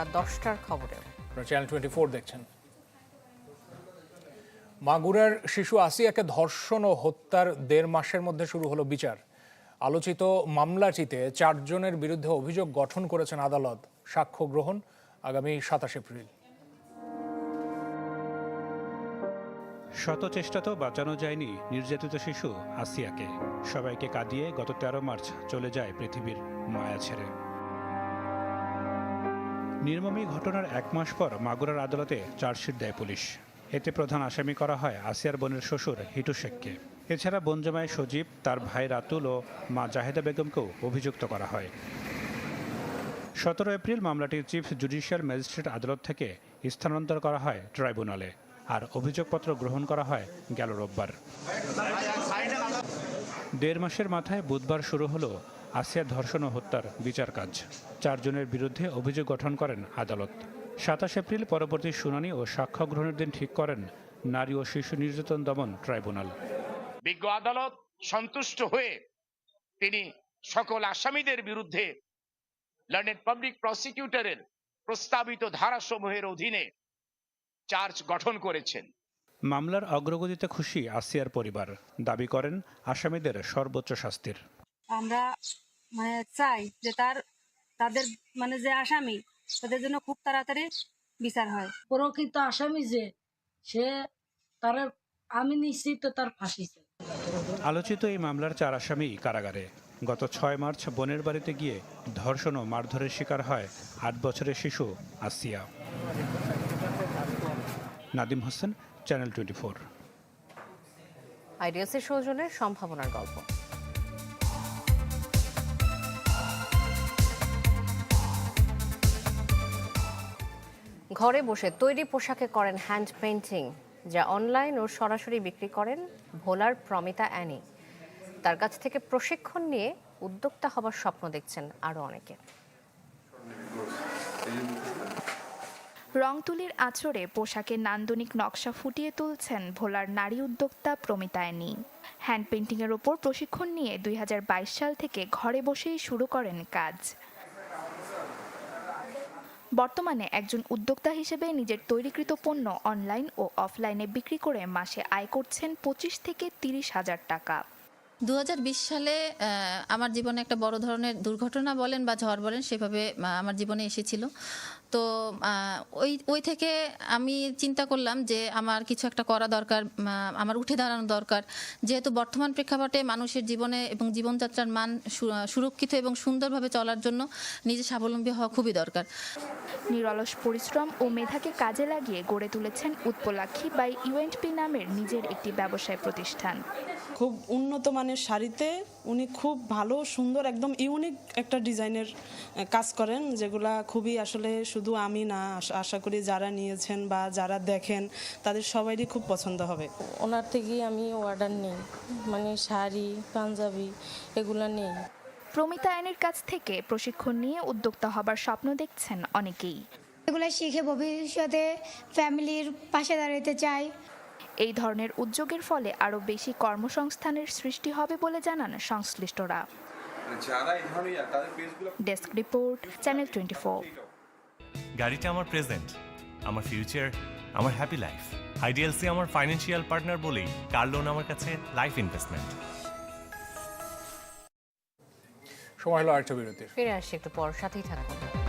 রাত দশটার খবরে চ্যানেল টোয়েন্টি ফোর দেখছেন। মাগুরার শিশু আসিয়াকে ধর্ষণ ও হত্যার দেড় মাসের মধ্যে শুরু হলো বিচার। আলোচিত মামলাটিতে চারজনের বিরুদ্ধে অভিযোগ গঠন করেছেন আদালত। সাক্ষ্য গ্রহণ আগামী সাতাশ এপ্রিল। শত চেষ্টাতেও বাঁচানো যায়নি নির্যাতিত শিশু আসিয়াকে। সবাইকে কাঁদিয়ে গত তেরো মার্চ চলে যায় পৃথিবীর মায়া ছেড়ে। নির্মমী ঘটনার এক মাস পর মাগুরার আদালতে চার্জশিট দেয় পুলিশ। এতে প্রধান আসামি করা হয় আসিয়ার বোনের শ্বশুর হিটু শেখকে। এছাড়া বনজামাই সজীব, তার ভাই রাতুল ও মা জাহেদা বেগমকেও অভিযুক্ত করা হয়। সতেরো এপ্রিল মামলাটি চিফ জুডিশিয়াল ম্যাজিস্ট্রেট আদালত থেকে স্থানান্তর করা হয় ট্রাইব্যুনালে আর অভিযোগপত্র গ্রহণ করা হয় গেল রোববার। দেড় মাসের মাথায় বুধবার শুরু হলো আসিয়া ধর্ষণ ও হত্যার বিচার কাজ। চারজনের বিরুদ্ধে অভিযোগ গঠন করেন আদালত। সাতাশ এপ্রিল পরবর্তী শুনানি ও সাক্ষ্য গ্রহণের দিন ঠিক করেন নারী ও শিশু নির্যাতন দমন ট্রাইব্যুনাল। বিজ্ঞ আদালত সন্তুষ্ট হয়ে তিনি সকল আসামিদের বিরুদ্ধে লন্ডন পাবলিক প্রসিকিউটরের প্রস্তাবিত ধারাসমূহের অধীনে চার্জ গঠন করেছেন। মামলার অগ্রগতিতে খুশি আসিয়ার পরিবার। দাবি করেন আসামিদের সর্বোচ্চ শাস্তির। আমরা মানে চাই যে তার তাদের মানে যে আসামি তাদের জন্য খুব তাড়াতাড়ি বিচার হয়। প্রকৃত আসামি যে সে তার আমি নিশ্চিত তার ফাঁসি আলোচিত এই মামলার চার আসামি কারাগারে। গত ছয় মার্চ বোনের বাড়িতে গিয়ে ধর্ষণ ও মারধরের শিকার হয় আট বছরের শিশু Asiya. Nadim Hossain channel twenty four. আইডিয়াসের সৌজন্যের সম্ভাবনার গল্প। ঘরে বসে তৈরি পোশাকে করেন হ্যান্ড পেইন্টিং, যা অনলাইন ও সরাসরি বিক্রি করেন ভোলার প্রমিতা অ্যানি। তার কাছ থেকে প্রশিক্ষণ নিয়ে উদ্যোক্তা হবার স্বপ্ন দেখছেন আরও অনেকে। রং তুলির পোশাকের নান্দনিক নকশা ফুটিয়ে তুলছেন ভোলার নারী উদ্যোক্তা প্রমিতায়নী হ্যান্ড পেন্টিংয়ের ওপর প্রশিক্ষণ নিয়ে দুই হাজার বাইশ সাল থেকে ঘরে বসেই শুরু করেন কাজ। বর্তমানে একজন উদ্যোক্তা হিসেবে নিজের তৈরিকৃত পণ্য অনলাইন ও অফলাইনে বিক্রি করে মাসে আয় করছেন পঁচিশ থেকে তিরিশ হাজার টাকা। দু হাজার বিশ সালে আমার জীবনে একটা বড় ধরনের দুর্ঘটনা বলেন বা ঝড় বলেন, সেভাবে আমার জীবনে এসেছিল। তো ওই ওই থেকে আমি চিন্তা করলাম যে আমার কিছু একটা করা দরকার আমার উঠে দাঁড়ানো দরকার। যেহেতু বর্তমান প্রেক্ষাপটে মানুষের জীবনে এবং জীবনযাত্রার মান সুরক্ষিত এবং সুন্দরভাবে চলার জন্য নিজে স্বাবলম্বী হওয়া খুবই দরকার। নিরলস পরিশ্রম ও মেধাকে কাজে লাগিয়ে গড়ে তুলেছেন উৎপলাক্ষী বাই ইউএনপি নামের নিজের একটি ব্যবসায় প্রতিষ্ঠান। খুব উন্নত মানের শাড়িতে উনি খুব ভালো সুন্দর একদম ইউনিক একটা ডিজাইনের কাজ করেন যেগুলা খুবই আসলে শুধু আমি না আশা করি যারা নিয়েছেন বা যারা দেখেন তাদের সবারই খুব পছন্দ হবে। ওনার থেকেই আমি অর্ডার নেই মানে শাড়ি পাঞ্জাবি এগুলো নেই। প্রমিতা আইনের কাছ থেকে প্রশিক্ষণ নিয়ে উদ্যোক্তা হবার স্বপ্ন দেখছেন অনেকেই। এগুলো শিখে ভবিষ্যতে ফ্যামিলির পাশে দাঁড়াতে চাই। এই ধরনের উদ্যোগের ফলে আরও বেশি কর্মসংস্থানের সৃষ্টি হবে বলে জানান সংশ্লিষ্টরা। ডেস্ক রিপোর্ট চ্যানেল টোয়েন্টি গাড়িটা আমার প্রেজেন্ট আমার ফিউচার আমার হ্যাপি লাইফ। আইডিএলসি আমার ফাইন্যান্সিয়াল পার্টনার বলেই কার লোন আমার কাছে লাইফ ইনভেস্টমেন্ট। সময় হলো আরেকটা বিরতির। ফিরে আসছি একটু পর সাথেই থাকুন।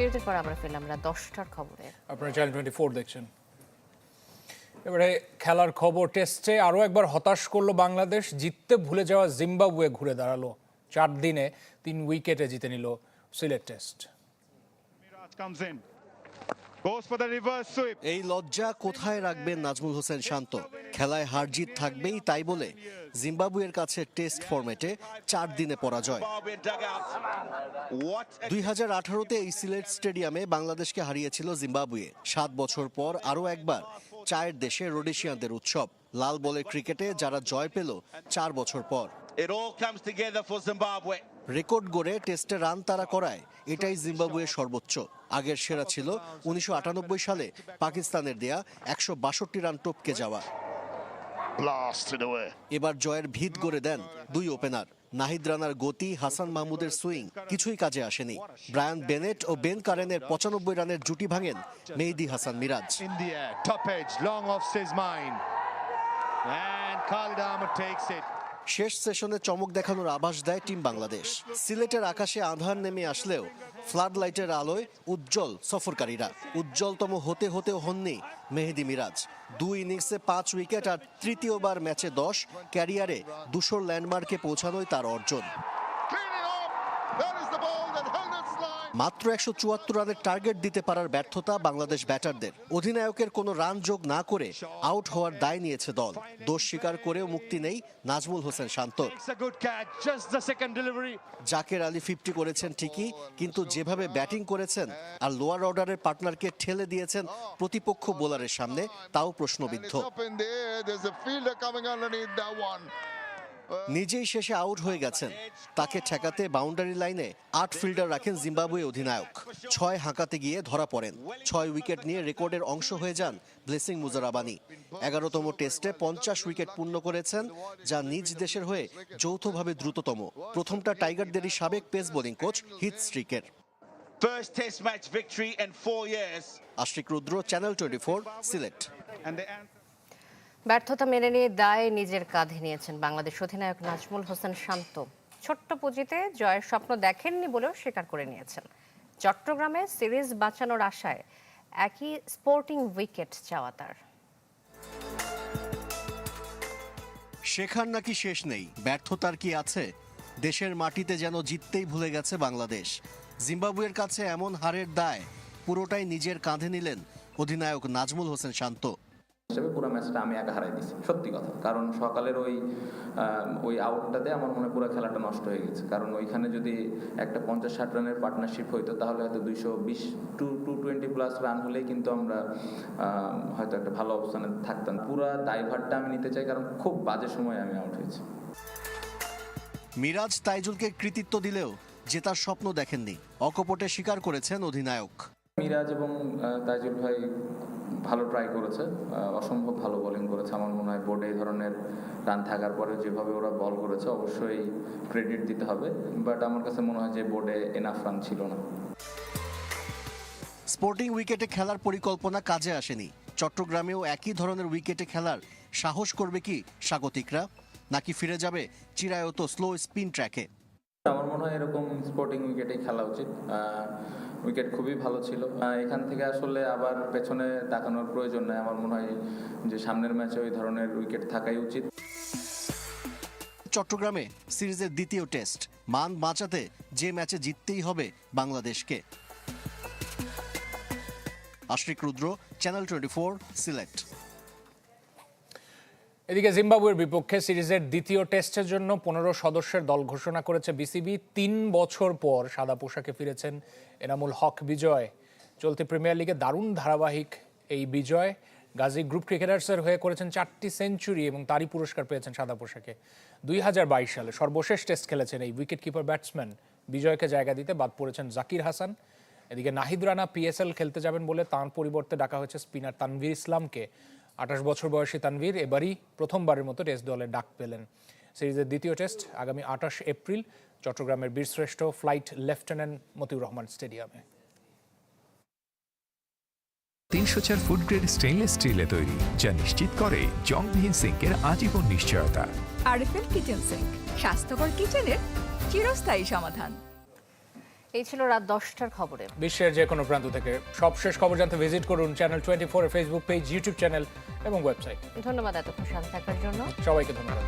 বিরতির পর আমরা ফিরলাম আমরা দশটার খবরে আপনারা চ্যানেল টোয়েন্টি ফোর দেখছেন। এবারে খেলার খবর টেস্টে আরও একবার হতাশ করল বাংলাদেশ। জিততে ভুলে যাওয়া জিম্বাবুয়ে ঘুরে দাঁড়াল। চার দিনে তিন উইকেটে জিতে নিল সিলেট টেস্ট। এই লজ্জা কোথায় রাখবেন নাজমুল হোসেন শান্ত? খেলায় হারজিত থাকবেই তাই বলে জিম্বাবুয়ের কাছে টেস্ট ফরম্যাটে চার দিনে পরাজয়। দুই হাজার আঠারোতে এই সিলেট স্টেডিয়ামে বাংলাদেশকে হারিয়েছিল জিম্বাবুয়ে। সাত বছর পর আরও একবার চায়ের দেশে রোডেশিয়ানদের উৎসব। লাল বলের ক্রিকেটে যারা জয় পেল চার বছর পর। রেকর্ড গড়ে টেস্টে রান তারা করায় এটাই জিম্বাবুয়ের সর্বোচ্চ। আগের সেরা ছিল উনিশশো আটানব্বই সালে পাকিস্তানের দেয়া একশো বাষট্টি রান টপকে যাওয়া। এবার জয়ের ভিত গড়ে দেন দুই ওপেনার। নাহিদ রানার গতি, হাসান মাহমুদের সুইং কিছুই কাজে আসেনি। ব্রায়ান বেনেট ও বেন কারেনের পঁচানব্বই রানের জুটি ভাঙেন মেহেদি হাসান মিরাজ। শেষ সেশনে চমক দেখানোর আভাস দেয় টিম বাংলাদেশ। সিলেটের আকাশে আধার নেমে আসলেও ফ্লাড লাইটের আলোয় উজ্জ্বল সফরকারীরা। উজ্জ্বলতম হতে হতেও হননি মেহেদি মিরাজ। দুই ইনিংসে পাঁচ উইকেট আর তৃতীয়বার ম্যাচে দশ, ক্যারিয়ারে দুশোর ল্যান্ডমার্কে পৌঁছানোই তার অর্জন। মাত্র একশো চুয়াত্তর রানের টার্গেট দিতে পারার ব্যর্থতা বাংলাদেশ ব্যাটারদের। অধিনায়কের কোনো রান যোগ না করে আউট হওয়ার দায় নিয়েছে দল। দোষ স্বীকার করেও মুক্তি নেই নাজমুল হোসেন শান্ত। জাকের আলী ফিফটি করেছেন ঠিকই কিন্তু যেভাবে ব্যাটিং করেছেন আর লোয়ার অর্ডারের পার্টনারকে ঠেলে দিয়েছেন প্রতিপক্ষ বোলারের সামনে তাও প্রশ্নবিদ্ধ। নিজেই শেষে আউট হয়ে গেছেন। তাকে ঠেকাতে বাউন্ডারি লাইনে আট ফিল্ডার রাখেন জিম্বাবুয়ে অধিনায়ক। ছয় হাঁকাতে গিয়ে ধরা পড়েন। ছয় উইকেট নিয়ে রেকর্ডের অংশ হয়ে যান ব্লেসিং মুজারাবানি। এগারোতম টেস্টে পঞ্চাশ উইকেট পূর্ণ করেছেন যা নিজ দেশের হয়ে যৌথভাবে দ্রুততম। প্রথমটা টাইগারদেরই সাবেক পেস বোলিং কোচ হিট স্ট্রিকের First test match victory in four years. Ashik Rudra channel twenty Sylhet. ব্যর্থতা মেনে নিয়ে দায় নিজের কাঁধে নিয়েছেন বাংলাদেশ অধিনায়ক নাজমুল হোসেন শান্ত। ছোট্ট পুঁজিতে জয়ের স্বপ্ন দেখেননি বলেও স্বীকার করে নিয়েছেন। চট্টগ্রামে সিরিজ বাঁচানোর আশায় একই স্পোর্টিং উইকেট চাওয়া তার। শেখার নাকি শেষ নেই? ব্যর্থতার কি আছে? দেশের মাটিতে যেন জিততেই ভুলে গেছে বাংলাদেশ। জিম্বাবুয়ের কাছে এমন হারের দায় পুরোটাই নিজের কাঁধে নিলেন অধিনায়ক নাজমুল হোসেন শান্ত। হিসেবে পুরো ম্যাচটা আমি একা হারাই দিছি সত্যি কথা। কারণ সকালের ওই ওই আউটটাতে আমার মনে পুরো খেলাটা নষ্ট হয়ে গেছে। কারণ ওইখানে যদি একটা পঞ্চাশ ষাট রানের পার্টনারশিপ হইতো তাহলে হয়তো দুইশো বিশ to two twenty plus run হলেই কিন্তু আমরা হয়তো একটা ভালো অবস্থানে থাকতাম। পুরো দায়ভারটা আমি নিতে চাই কারণ খুব বাজে সময় আমি আউট হয়েছি। মিরাজ তাইজুলকে কৃতিত্ব দিলেও জেতার স্বপ্ন দেখেননি। অকপটে স্বীকার করেছেন অধিনায়ক। মিরাজ এবং তাইজুল ভাই ভালো ট্রাই করেছে অসম্ভব ভালো বোলিং করেছে। আমার মনে হয় বোর্ডে এই ধরনের রান থাকার পরে যেভাবে ওরা বল করেছে অবশ্যই ক্রেডিট দিতে হবে। বাট আমার কাছে মনে হয় যে বোর্ডে এনাফ রান ছিল না। স্পোর্টিং উইকেটে খেলার পরিকল্পনা কাজে আসেনি। চট্টগ্রামেও একই ধরনের উইকেটে খেলার সাহস করবে কি স্বাগতিকরা? নাকি ফিরে যাবে চিরায়ত স্লো স্পিন ট্র্যাকে আমার মনে হয় এরকম স্পোর্টিং উইকেটে খেলা উচিত। উইকেট খুবই ভালো ছিল। এখান থেকে আসলে আবার পেছনে তাকানোর প্রয়োজন নেই। আমার মনে হয় যে সামনের ম্যাচে ওই ধরনের উইকেট থাকাই উচিত। চট্টগ্রামে সিরিজের দ্বিতীয় টেস্ট। মান বাঁচাতে যে ম্যাচে জিততেই হবে বাংলাদেশকে। আশরিক রুদ্র চ্যানেল টোয়েন্টি সিলেট এদিকে জিম্বাবুয়ের বিপক্ষে সিরিজের দ্বিতীয় টেস্টের জন্য পনেরো সদস্যের দল ঘোষণা করেছে বিসিবি। তিন বছর পর সাদা পোশাকে ফিরেছেন এনামুল হক বিজয়। চলতি প্রিমিয়ার লিগে দারুণ ধারাবাহিক এই বিজয়। গাজী গ্রুপ ক্রিকেটার্সের হয়ে করেছেন চারটি সেঞ্চুরি এবং তারই পুরস্কার পেয়েছেন সাদা পোশাকে। দুই হাজার বাইশ সালে সর্বশেষ টেস্ট খেলেছেন এই উইকেট কিপার ব্যাটসম্যান। বিজয়কে জায়গা দিতে বাদ পড়েছেন জাকির হাসান। এদিকে নাহিদ রানা পিএসএল খেলতে যাবেন বলে তাঁর পরিবর্তে ডাকা হয়েছে স্পিনার তানভীর ইসলামকে। আঠাশ বছর বয়সী তানভীর এবারই প্রথমবারের মতো টেস্ট দলে ডাক পেলেন। সিরিজের দ্বিতীয় টেস্ট আগামী আঠাশ এপ্রিল চট্টগ্রামের বীরশ্রেষ্ঠ ফ্লাইট লেফটেন্যান্ট মতিউর রহমান স্টেডিয়ামে। তিনশো চার ফুড গ্রেড স্টেইনলেস স্টিলে তৈরি যা নিশ্চিত করে জংবিহীন সিঙ্কের আজীবন নিশ্চয়তা। আরএফএল কিচেন সিঙ্ক স্বাস্থ্যকর কিচেনের চিরস্থায়ী সমাধান। এই ছিল রাত দশটার খবরে। বিশ্বের যে কোনো প্রান্ত থেকে সবশেষ খবর জানতে ভিজিট করুন channel twenty four Facebook page YouTube channel এবং ওয়েবসাইট ধন্যবাদ এতক্ষণ সাথে থাকার জন্য। সবাইকে ধন্যবাদ।